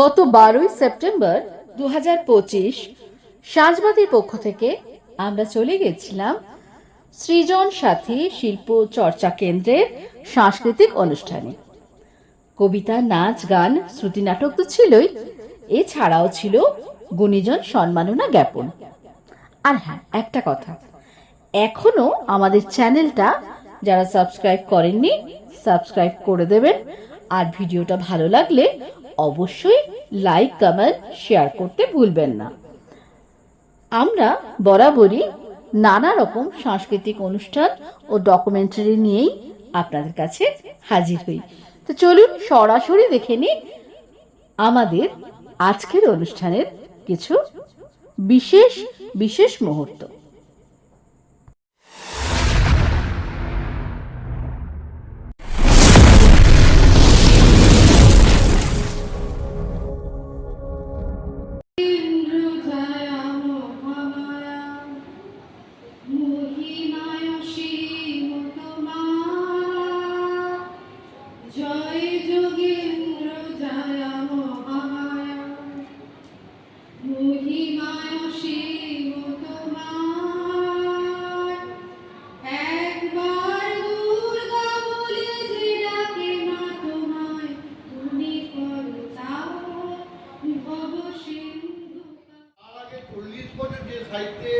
গত বারোই সেপ্টেম্বর দু হাজার পঁচিশ সাজবাতির পক্ষ থেকে আমরা চলে গেছিলাম সৃজন সাথী শিল্প চর্চা কেন্দ্রের সাংস্কৃতিক অনুষ্ঠানে। কবিতা, নাচ, গান, শ্রুতি নাটক তো ছিলই, এছাড়াও ছিল গুণীজন সম্মাননা জ্ঞাপন। আর হ্যাঁ একটা কথা, এখনও আমাদের চ্যানেলটা যারা সাবস্ক্রাইব করেননি, সাবস্ক্রাইব করে দেবেন, আর ভিডিওটা ভালো লাগলে অবশ্যই লাইক কমেন্ট শেয়ার করতে ভুলবেন না। আমরা বরাবরই নানা রকম সাংস্কৃতিক অনুষ্ঠান ও ডকুমেন্টারি নিয়েই আপনাদের কাছে হাজির হই। তো চলুন সরাসরি দেখে নিই আমাদের আজকের অনুষ্ঠানের কিছু বিশেষ বিশেষ মুহূর্ত। সাহিত্যে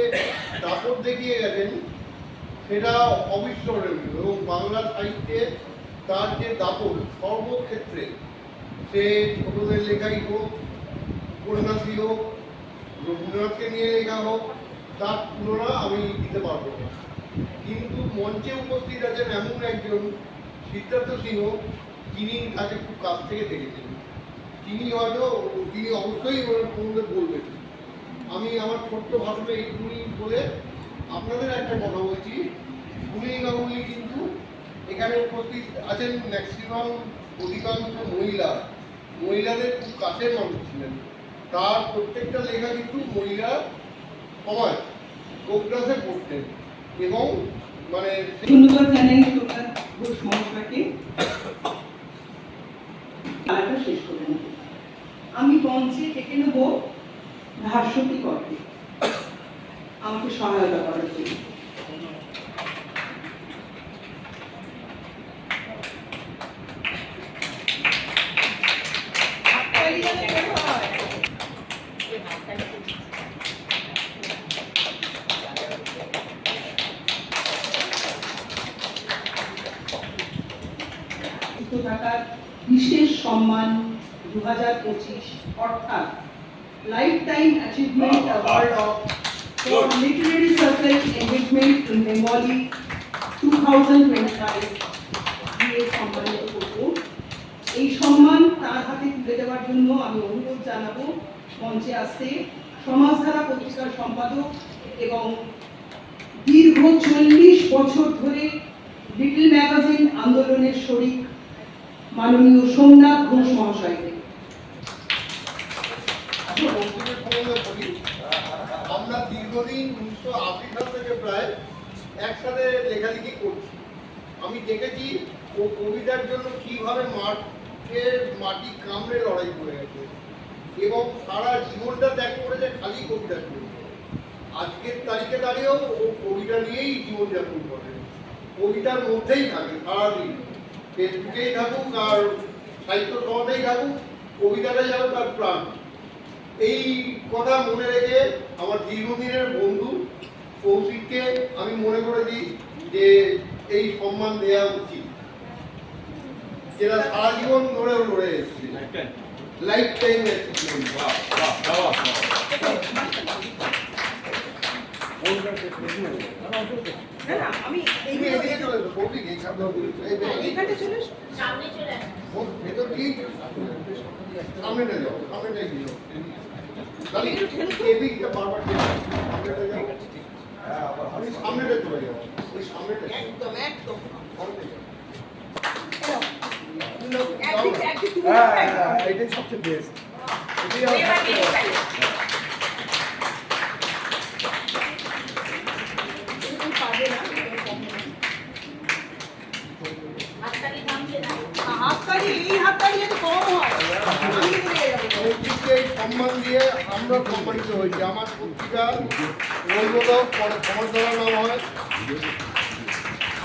দাপট দেখিয়ে গেছেন, সেটা অবিস্মরণীয় এবং বাংলা সাহিত্যে তার যে দাপট, সর্বক্ষেত্রে, সে ছোটদের লেখাই হোক উপন্যাসী হোক রবীন্দ্রনাথকে নিয়ে লেখা হোক, তার তুলনা আমি দিতে পারব না। কিন্তু মঞ্চে উপস্থিত আছেন এমন একজন সিদ্ধার্থ সিংহ, যিনি তাকে খুব কাছ থেকে দেখেছেন। তিনি হয়তো, তিনি অবশ্যই সম্বন্ধে বলবেন। আমি আমার ছোট্ট ভাষণে এইটুকুনি বলে আপনাদের একটা কথা বলছি। গুলি গাঙ্গুলি কিন্তু এখানে উপস্থিত আছেন ম্যাক্সিমাম অধিকাংশ মহিলা। মহিলাদের খুব কাছের মানুষ ছিলেন। তার প্রত্যেকটা লেখা কিন্তু মহিলা সমাজ কোকরাসে পড়তেন। এবং মানে ধন্যবাদ জানাই তোমরা ঘোষ মহাশয়কে খেলাটা শেষ করে নেব। আমি মঞ্চে ডেকে নেব ভাস্বতী করকে আমাকে সহায়তা করার জন্য। থাকার বিশেষ সম্মান দু হাজার পঁচিশ অর্থাৎ lifetime achievement award of for literary circle engagement in Bengali two thousand twenty five দিয়ে সম্মানিত করব। এই সম্মান তার হাতে তুলে দেওয়ার জন্য আমি অনুরোধ জানাব মঞ্চে আসতে সমাজধারা পত্রিকার সম্পাদক এবং দীর্ঘ চল্লিশ বছর ধরে লিটল ম্যাগাজিন আন্দোলনের শরিক মাননীয় সোমনাথ ঘোষ মহাশয়কে আচ্ছা, মাটি কামড়ে লড়াই এবং সারা জীবনটা ত্যাগ করেছে খালি আজকের তারিখে দাঁড়িয়েও ও কবিতা নিয়েই জীবনযাপন করে। কবিতার মধ্যেই থাকে সারাদিন। ফেসবুকেই থাকুক আর সাহিত্য সভাতেই থাকুক, কবিতাটাই যেন তার প্রাণ। এই কথা মনে রেখে আমার দীর্ঘদিনের বন্ধু কৌশিককে আমি মনে করেছি যে এই সম্মান দেওয়া উচিত। যেটা সারা জীবন ধরে লড়ে এসেছে। লাইফ টাইম না না আমি তুমি এদিকে চলে এসো কৌশিক এই সামনে এই বে- এইখানে চলে। ও ভেতর দিয়ে সামনেটা যাও সামনেটা গিয়ে তাহলে এদিকটা বারবার যাও। হ্যাঁ, আবার আমি সামনেটা চলে যাব। ওই সামনেটা একদম একদম। সামনে হ্যাঁ, একদিক। হ্যাঁ, এটাই সবচেয়ে বেস্ট এটাই আমার সবচেয়ে ভালো। এরকম পারবে না, এরকম সম্মান দিয়ে আমরা সম্মানিত হয়েছি। আমার পত্রিকা হয়।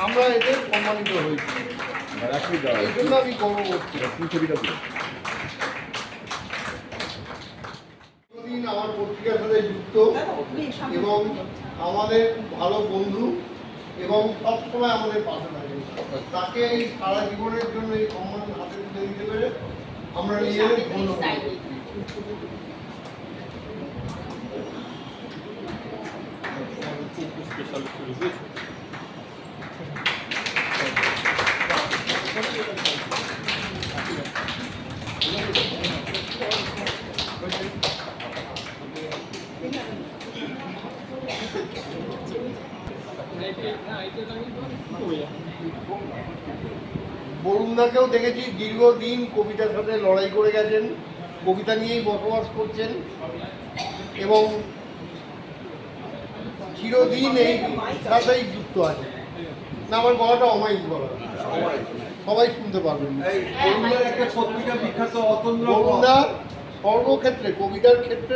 আমরা সম্মানিত হয়েছি। এই জন্য আমি করছি আমার পত্রিকার সাথে যুক্ত এবং আমাদের ভালো বন্ধু এবং সবসময় আমাদের পাশে থাকে। তাকে এই সারা জীবনের জন্য এই সম্মান হাতে তুলে দিতে পেরে আমরা নিজেদের ধন্য মনে বরুণদাকেও দেখেছি দীর্ঘদিন কবিতার সাথে লড়াই করে গেছেন কবিতা নিয়েই বসবাস করছেন এবং চিরদিন এই সাথেই যুক্ত আছে না আমার গলাটা অমায়িক বলা সবাই শুনতে পারবেন বরুণার একটা পত্রিকা বিখ্যাত অতন্দ্র বরুণদা সর্বক্ষেত্রে কবিতার ক্ষেত্রে